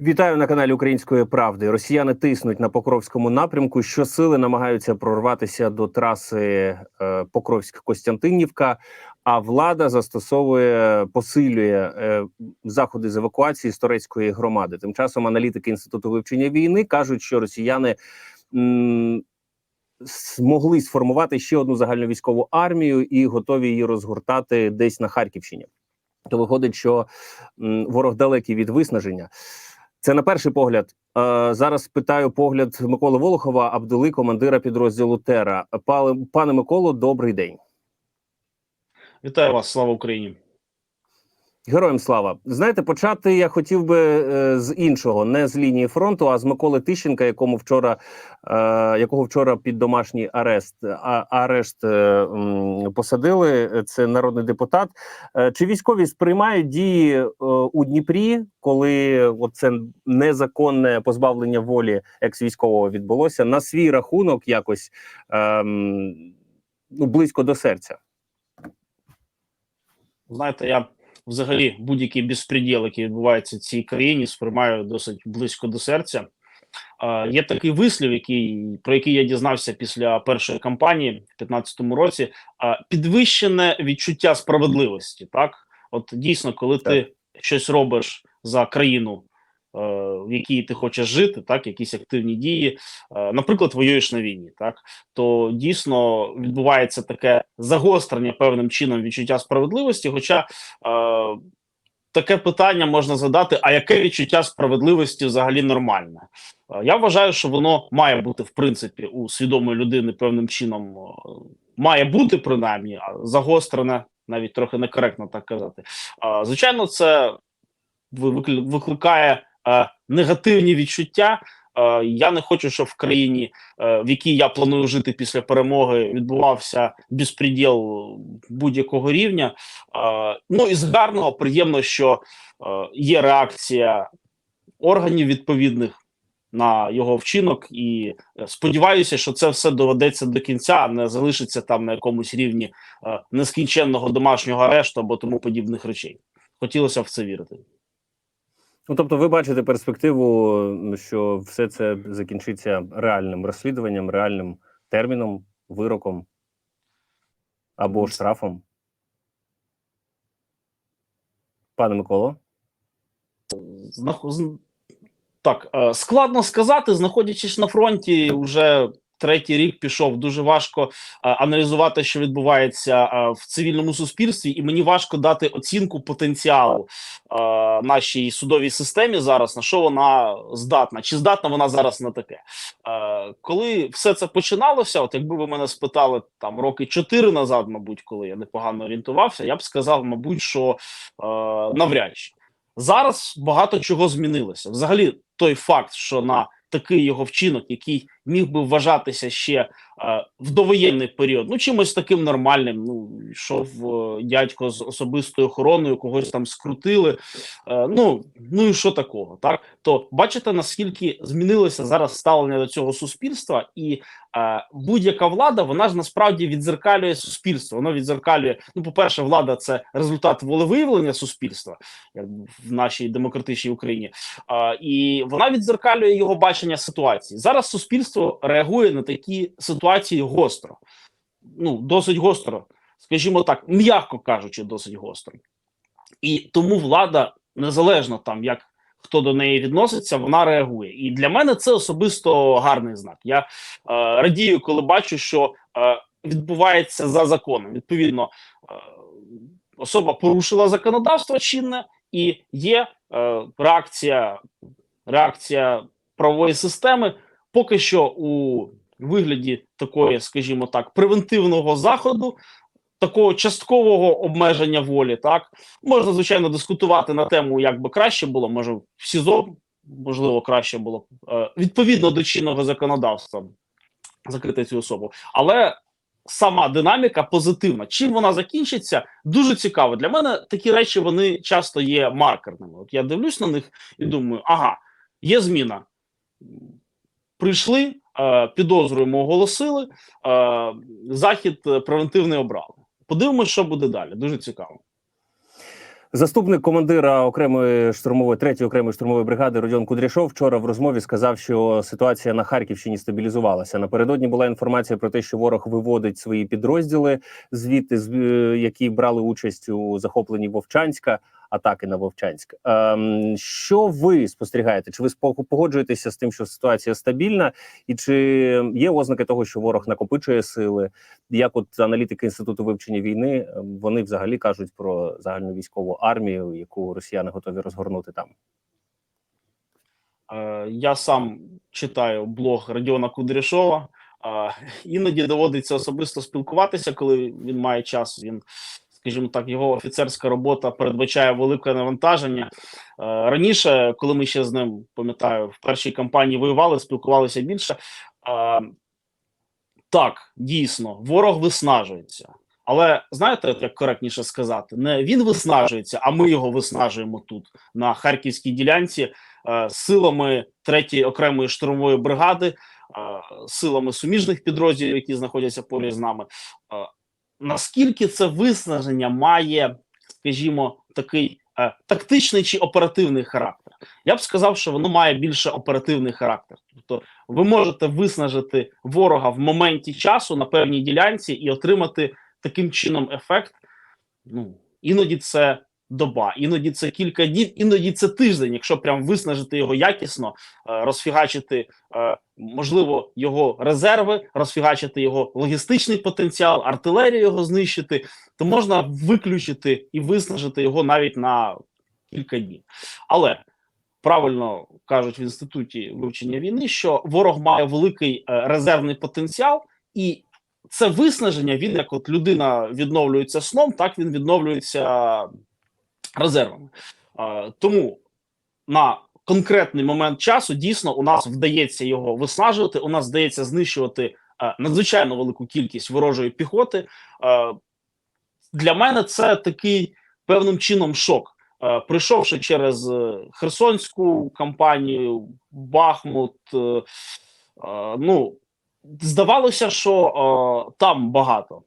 Вітаю на каналі Української правди. Росіяни тиснуть на Покровському напрямку. Щосили намагаються прорватися до траси е, Покровськ-Костянтинівка. А влада застосовує посилює е, заходи з евакуації з турецької громади. Тим часом аналітики інституту вивчення війни кажуть, що росіяни змогли сформувати ще одну загальновійськову армію і готові її розгортати десь на Харківщині. То виходить, що ворог далекий від виснаження. Це на перший погляд. Е, зараз питаю погляд Миколи Волохова, Абдули, командира підрозділу Тера. Пане, Миколо, добрий день. Вітаю вас, слава Україні. Героям слава. Знаєте, почати я хотів би е, з іншого, не з лінії фронту, а з Миколи Тищенка, якому вчора е, якого вчора під домашній арест а, арешт е, посадили. Це народний депутат. Е, чи військові сприймають дії е, у Дніпрі, коли це незаконне позбавлення волі екс-військового відбулося на свій рахунок, якось е, ну близько до серця? Знаєте, я взагалі будь-який безпреділ, який відбувається в цій країні, сприймаю досить близько до серця. Е, є такий вислів, який про який я дізнався після першої кампанії в 2015 році. Е, підвищене відчуття справедливості. Так, от дійсно, коли Так. ти щось робиш за країну, в якій ти хочеш жити, так, якісь активні дії, е, наприклад, воюєш на війні, так то дійсно відбувається таке загострення певним чином відчуття справедливості. Хоча е, таке питання можна задати: а яке відчуття справедливості взагалі нормальне? Е, Я вважаю, що воно має бути в принципі у свідомої людини певним чином е, має бути принаймні, загострене навіть трохи некоректно так казати. Е, Звичайно, це ви- викликає е, негативні відчуття. Е, Я не хочу, щоб в країні, е, в якій я планую жити після перемоги, відбувався безпреділ будь-якого рівня. Е, Ну і з гарного приємно, що е, є реакція органів відповідних на його вчинок, і е, сподіваюся, що це все доведеться до кінця, а не залишиться там на якомусь рівні е, нескінченного домашнього арешту або тому подібних речей. Хотілося в це вірити. Ну, тобто, ви бачите перспективу, що все це закінчиться реальним розслідуванням, реальним терміном, вироком або штрафом. Пане Миколо. Так, е, складно сказати, знаходячись на фронті, вже третій рік пішов. Дуже важко е, аналізувати, що відбувається е, в цивільному суспільстві, і мені важко дати оцінку потенціалу е, нашій судовій системі зараз, на що вона здатна, чи здатна вона зараз на таке. Е, коли все це починалося, от якби ви мене спитали там роки чотири назад, мабуть, коли я непогано орієнтувався, я б сказав, мабуть, що е, навряд чи. Зараз багато чого змінилося. Взагалі, той факт, що на такий його вчинок, який міг би вважатися ще е, в довоєнний період, ну чимось таким нормальним. Ну йшов е, дядько з особистою охороною, когось там скрутили. Е, ну ну і що такого, так то бачите, наскільки змінилося зараз ставлення до цього суспільства, і будь-яка влада, вона ж насправді відзеркалює суспільство. Воно відзеркалює. Ну, по перше, влада це результат волевиявлення суспільства як в нашій демократичній Україні. А, і вона відзеркалює його бачення ситуації. Зараз суспільство реагує на такі ситуації гостро, ну досить гостро, скажімо так, м'яко кажучи, досить гостро. І тому влада, незалежно там як хто до неї відноситься, вона реагує. І для мене це особисто гарний знак. Я е, радію, коли бачу, що е, відбувається за законом. Відповідно, е, особа порушила законодавство чинне, і є е, реакція, реакція правової системи поки що у вигляді такої, скажімо так, превентивного заходу, такого часткового обмеження волі. Так можна звичайно дискутувати на тему, як би краще було, може в СІЗО можливо краще було е, відповідно до чинного законодавства закрити цю особу, але сама динаміка позитивна. Чим вона закінчиться, дуже цікаво. Для мене такі речі вони часто є маркерними. От я дивлюсь на них і думаю, ага, є зміна. Прийшли, е, підозрюємо, оголосили, е, захід превентивний обрали. Подивимось, що буде далі. Дуже цікаво. Заступник командира окремої штурмової третьої окремої штурмової бригади Родіон Кудряшов вчора в розмові сказав, що ситуація на Харківщині стабілізувалася. Напередодні була інформація про те, що ворог виводить свої підрозділи звідти, е, які брали участь у захопленні Вовчанська, атаки на Вовчанськ. Ем, що ви спостерігаєте? Чи ви погоджуєтеся з тим, що ситуація стабільна, і чи є ознаки того, що ворог накопичує сили? Як от аналітики інституту вивчення війни, е, вони взагалі кажуть про загальну військову армію, яку росіяни готові розгорнути там. Е, Я сам читаю блог Радіона Кудряшова. Е, Іноді доводиться особисто спілкуватися, коли він має час. Він, скажімо так, його офіцерська робота передбачає велике навантаження. Е, Раніше, коли ми ще з ним пам'ятаю, в першій кампанії воювали, спілкувалися більше. Е, Так, дійсно, ворог виснажується. Але знаєте, як коректніше сказати, не він виснажується, а ми його виснажуємо тут, на харківській ділянці е, силами третьої окремої штурмової бригади, силами суміжних підрозділів, які знаходяться поряд з нами. Наскільки це виснаження має, скажімо, такий е, тактичний чи оперативний характер? Я б сказав, що воно має більше оперативний характер. Тобто, ви можете виснажити ворога в моменті часу на певній ділянці і отримати таким чином ефект. Ну іноді це доба, іноді це кілька днів, іноді це тиждень, якщо прям виснажити його якісно, е, розфігачити, е, можливо, його резерви, розфігачити його логістичний потенціал, артилерію його знищити, то можна виключити і виснажити його навіть на кілька днів. Але правильно кажуть в інституті вивчення війни, що ворог має великий е, резервний потенціал, і це виснаження. Він як от людина відновлюється сном, так він відновлюється резервами. Е, Тому на конкретний момент часу дійсно у нас вдається його виснажувати. У нас вдається знищувати е, надзвичайно велику кількість ворожої піхоти. Е, Для мене це такий певним чином шок. Прийшовши через Херсонську кампанію, Бахмут, ну здавалося, що там багато.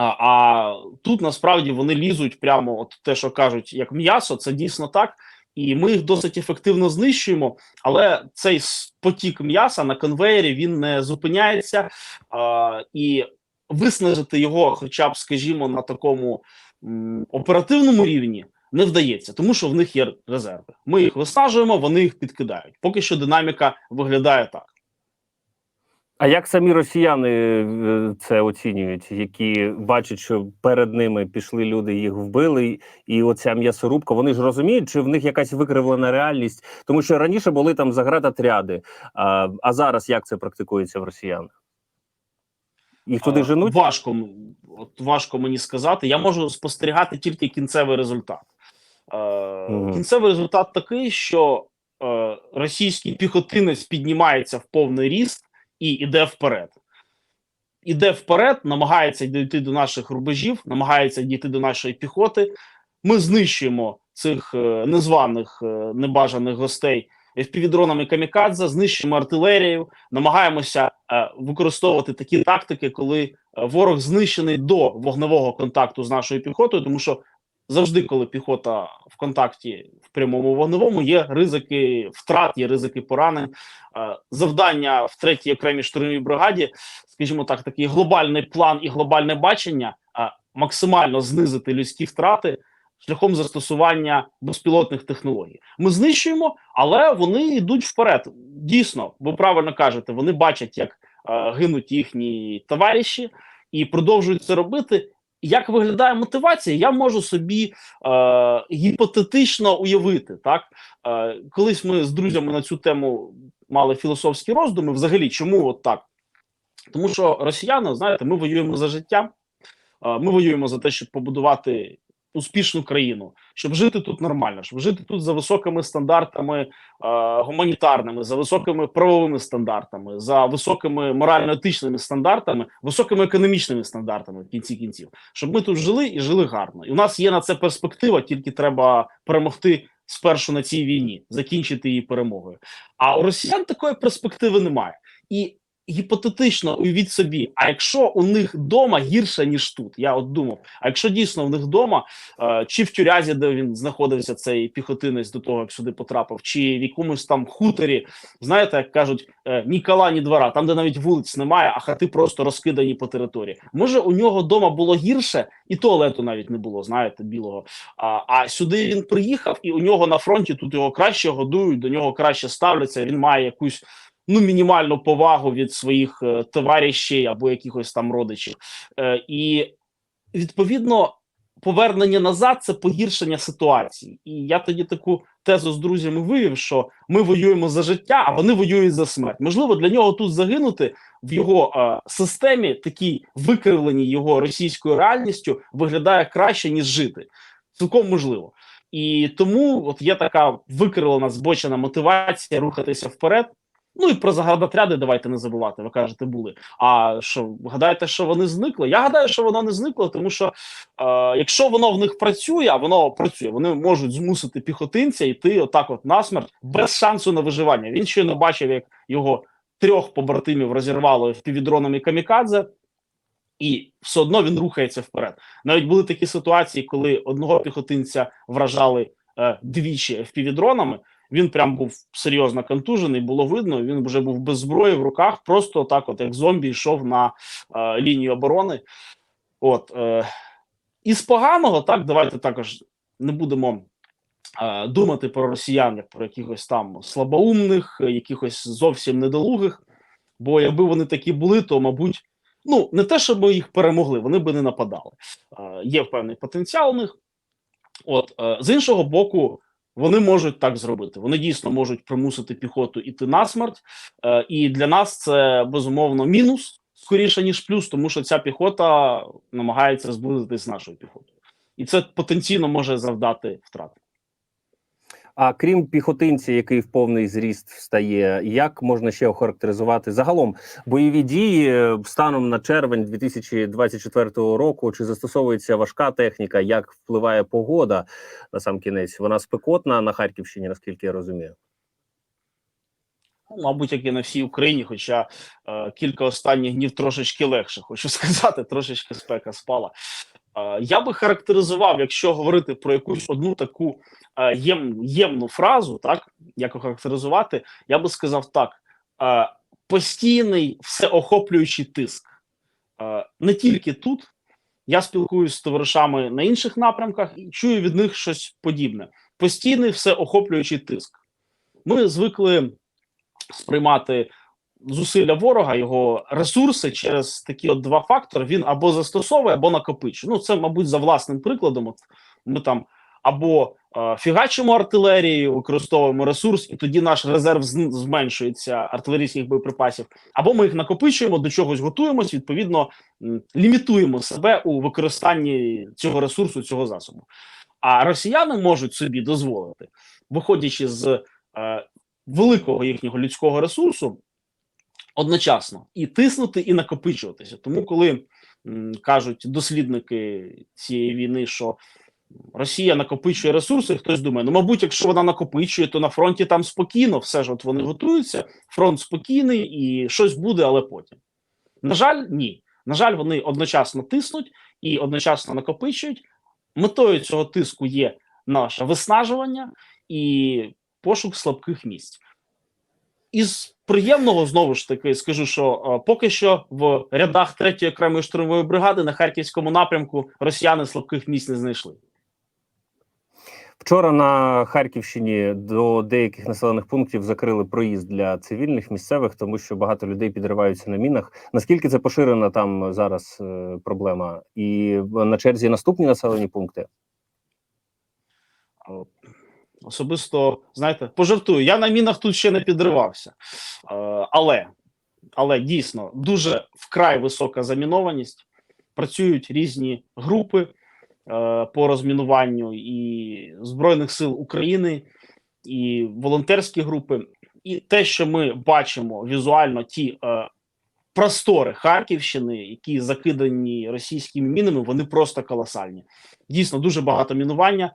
А, а тут насправді вони лізуть прямо, от те, що кажуть, як м'ясо, це дійсно так. І ми їх досить ефективно знищуємо, але цей потік м'яса на конвеєрі він не зупиняється. А, і виснажити його, хоча б, скажімо, на такому м, оперативному рівні не вдається, тому що в них є резерви. Ми їх виснажуємо, вони їх підкидають. Поки що динаміка виглядає так. А як самі росіяни е, це оцінюють, які бачать, що перед ними пішли люди, їх вбили, і оця м'ясорубка, вони ж розуміють, чи в них якась викривлена реальність, тому що раніше були там заградотряди, а, а зараз як це практикується в росіян? Їх туди женуть? Важко, от важко мені сказати. Я можу спостерігати тільки кінцевий результат. Мгм. Кінцевий результат такий, що е, російський піхотинець піднімається в повний ріст і йде вперед. Іде вперед, намагається дійти до наших рубежів, намагається дійти до нашої піхоти. Ми знищуємо цих е, незваних е, небажаних гостей FPV-дронами камікадзе, знищуємо артилерію, намагаємося е, використовувати такі тактики, коли ворог знищений до вогневого контакту з нашою піхотою, тому що завжди, коли піхота в контакті в прямому вогневому, є ризики втрат, є ризики поранень. Е, Завдання в третій окремій штурмовій бригаді, скажімо так, такий глобальний план і глобальне бачення, е, максимально знизити людські втрати. Шляхом застосування безпілотних технологій ми знищуємо, але вони йдуть вперед. Дійсно, ви правильно кажете, вони бачать, як е, гинуть їхні товариші, і продовжують це робити. Як виглядає мотивація, я можу собі е, гіпотетично уявити. Так е, колись ми з друзями на цю тему мали філософські роздуми. Взагалі, чому от так? Тому що росіяни, знаєте, ми воюємо за життя, е, ми воюємо за те, щоб побудувати успішну країну, щоб жити тут нормально, щоб жити тут за високими стандартами е, гуманітарними, за високими правовими стандартами, за високими морально-етичними стандартами, високими економічними стандартами в кінці кінців, щоб ми тут жили і жили гарно. І у нас є на це перспектива, тільки треба перемогти спершу на цій війні, закінчити її перемогою. А у росіян такої перспективи немає. І гіпотетично уявіть собі, а якщо у них вдома гірше, ніж тут, я от думав, а якщо дійсно в них вдома, е, чи в тюрязі, де він знаходився, цей піхотинець до того, як сюди потрапив, чи в якомусь там хуторі, знаєте, як кажуть, е, ні кола, ні двора, там, де навіть вулиць немає, а хати просто розкидані по території. Може, у нього вдома було гірше, і туалету навіть не було, знаєте, білого. А, а сюди він приїхав, і у нього на фронті тут його краще годують, до нього краще ставляться. Він має якусь ну мінімальну повагу від своїх е, товаришів або якихось там родичів. Е, і відповідно. Повернення назад це погіршення ситуації, і я тоді таку тезу з друзями вивів, що ми воюємо за життя, а вони воюють за смерть. Можливо, для нього тут загинути в його е, системі, такій викривленій його російською реальністю, виглядає краще ніж жити. Цілком можливо. І тому от є така викривлена збочена мотивація рухатися вперед. Ну і про заградотряди давайте не забувати. Ви кажете, були. А що гадаєте, що вони зникли? Я гадаю, що воно не зникло, тому що е, якщо воно в них працює, а воно працює, вони можуть змусити піхотинця йти отак, от насмерть, без шансу на виживання. Він ще не бачив, як його трьох побратимів розірвало впівдронами камікадзе. І все одно він рухається вперед. Навіть були такі ситуації, коли одного піхотинця вражали е, двічі впівдронами. Він прям був серйозно контужений, було видно. Він вже був без зброї в руках, просто так, от як зомбі, йшов на е, лінію оборони. От е, із поганого, так давайте також не будемо е, думати про росіян, як про якихось там слабоумних, якихось зовсім недолугих. Бо якби вони такі були, то мабуть, ну не те, щоб ми їх перемогли, вони би не нападали. Е, є певний потенціал у них. От е, з іншого боку. Вони можуть так зробити. Вони дійсно можуть примусити піхоту іти на смерть, е, і для нас це безумовно мінус скоріше ніж плюс, тому що ця піхота намагається зблизитись з нашою піхотою, і це потенційно може завдати втрат. А крім піхотинця, який в повний зріст встає, як можна ще охарактеризувати загалом бойові дії е, станом на червень 2024 року? Чи застосовується важка техніка? Як впливає погода на сам кінець? Вона спекотна на Харківщині, наскільки я розумію. Ну, Мабуть, як і на всій Україні, хоча е, кілька останніх днів трошечки легше, хочу сказати, трошечки спека спала. Я би характеризував, якщо говорити про якусь одну таку е, єм, ємну фразу, так як охарактеризувати, я би сказав так: е, постійний всеохоплюючий тиск. Е, не тільки тут. Я спілкуюся з товаришами на інших напрямках і чую від них щось подібне: постійний всеохоплюючий тиск. Ми звикли сприймати зусилля ворога, його ресурси через такі от два фактори. Він або застосовує, або накопичує. Ну, це, мабуть, за власним прикладом. От ми там або е, фігачимо артилерією, використовуємо ресурс, і тоді наш резерв зменшується артилерійських боєприпасів, або ми їх накопичуємо, до чогось готуємось, відповідно лімітуємо себе у використанні цього ресурсу, цього засобу. А росіяни можуть собі дозволити, виходячи з е, великого їхнього людського ресурсу, одночасно і тиснути, і накопичуватися. Тому, коли кажуть дослідники цієї війни, що Росія накопичує ресурси, хтось думає, ну мабуть, якщо вона накопичує, то на фронті там спокійно, все ж от вони готуються, фронт спокійний і щось буде, але потім. На жаль, ні. На жаль, вони одночасно тиснуть і одночасно накопичують. Метою цього тиску є наше виснажування і пошук слабких місць. Із приємного знову ж таки скажу, що е, поки що в рядах 3-ї окремої штурмової бригади на харківському напрямку росіяни слабких місць не знайшли. Вчора на Харківщині до деяких населених пунктів закрили проїзд для цивільних місцевих, тому що багато людей підриваються на мінах. Наскільки це поширена там зараз е, проблема? І на черзі наступні населені пункти? Особисто, знаєте, пожартую. Я на мінах тут ще не підривався, Е, але, але дійсно дуже вкрай висока замінованість. Працюють різні групи е, по розмінуванню і Збройних сил України, і волонтерські групи. І те, що ми бачимо візуально, ті е, простори Харківщини, які закидані російськими мінами, вони просто колосальні. Дійсно, дуже багато мінування.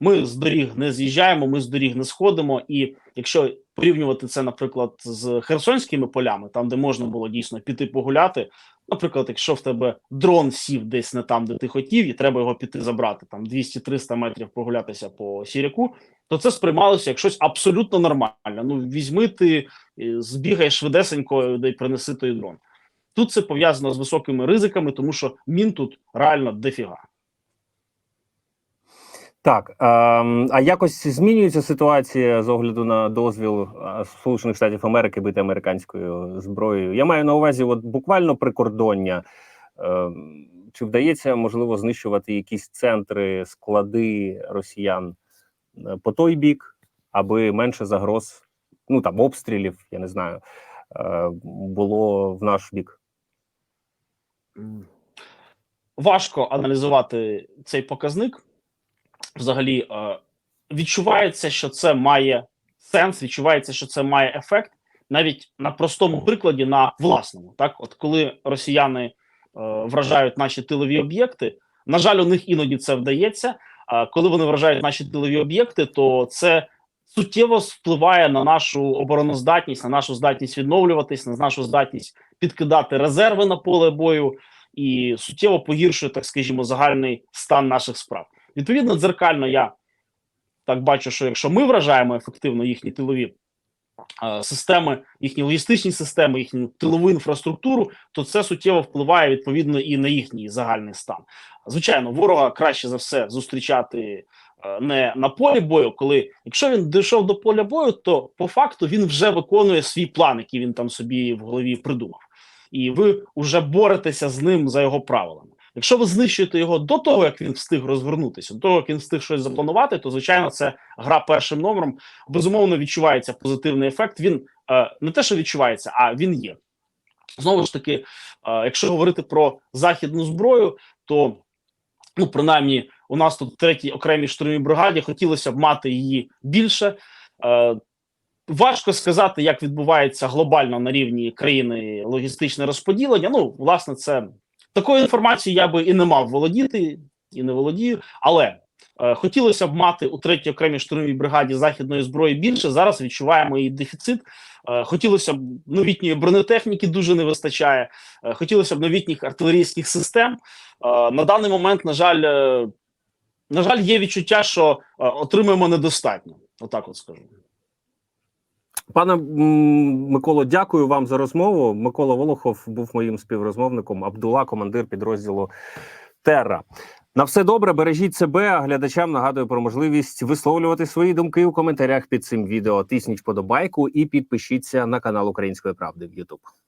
Ми з доріг не з'їжджаємо, ми з доріг не сходимо. І якщо порівнювати це, наприклад, з херсонськими полями, там де можна було дійсно піти погуляти. Наприклад, якщо в тебе дрон сів десь не там, де ти хотів, і треба його піти забрати, там 200-300 метрів прогулятися по сіряку, то це сприймалося як щось абсолютно нормальне. Ну візьми ти, збігай швидесенько, де принеси той дрон. Тут це пов'язано з високими ризиками, тому що мін тут реально дофіга. Так, ем, а якось змінюється ситуація з огляду на дозвіл е, Сполучених Штатів Америки бити американською зброєю. Я маю на увазі, от буквально прикордоння. Ем, чи вдається можливо знищувати якісь центри, склади росіян е, по той бік, аби менше загроз, ну там обстрілів, я не знаю, е, було в наш бік? Важко аналізувати цей показник. Взагалі, е, відчувається, що це має сенс, відчувається, що це має ефект навіть на простому прикладі, на власному. Так, от коли росіяни е, вражають наші тилові об'єкти, на жаль, у них іноді це вдається. А коли вони вражають наші тилові об'єкти, то це суттєво впливає на нашу обороноздатність, на нашу здатність відновлюватись, на нашу здатність підкидати резерви на поле бою і суттєво погіршує, так скажімо, загальний стан наших справ. Відповідно, дзеркально я так бачу, що якщо ми вражаємо ефективно їхні тилові е, системи, їхні логістичні системи, їхню тилову інфраструктуру, то це суттєво впливає відповідно і на їхній загальний стан. Звичайно, ворога краще за все зустрічати е, не на полі бою, коли якщо він дійшов до поля бою, то по факту він вже виконує свій план, який він там собі в голові придумав, і ви вже боретеся з ним за його правилами. Якщо ви знищуєте його до того, як він встиг розвернутися, до того як він встиг щось запланувати, то звичайно це гра першим номером. Безумовно, відчувається позитивний ефект. Він е, не те, що відчувається, а він є. Знову ж таки, е, якщо говорити про західну зброю, то ну принаймні у нас тут третій окремій штурмовій бригаді хотілося б мати її більше. Е, Важко сказати, як відбувається глобально на рівні країни логістичне розподілення. Ну, власне, це такої інформації я би і не мав володіти, і не володію. Але е, хотілося б мати у третій окремій штурмовій бригаді західної зброї більше. Зараз відчуваємо її дефіцит. Е, хотілося б новітньої бронетехніки дуже не вистачає. Е, хотілося б новітніх артилерійських систем. Е, на даний момент, на жаль, е, на жаль, є відчуття, що е, отримуємо недостатньо. Отак, от скажу. Пане Миколо, дякую вам за розмову. Микола Волохов був моїм співрозмовником. Абдула, командир підрозділу Терра. На все добре, бережіть себе. А глядачам нагадую про можливість висловлювати свої думки у коментарях під цим відео. Тисніть подобайку і підпишіться на канал Української правди в YouTube.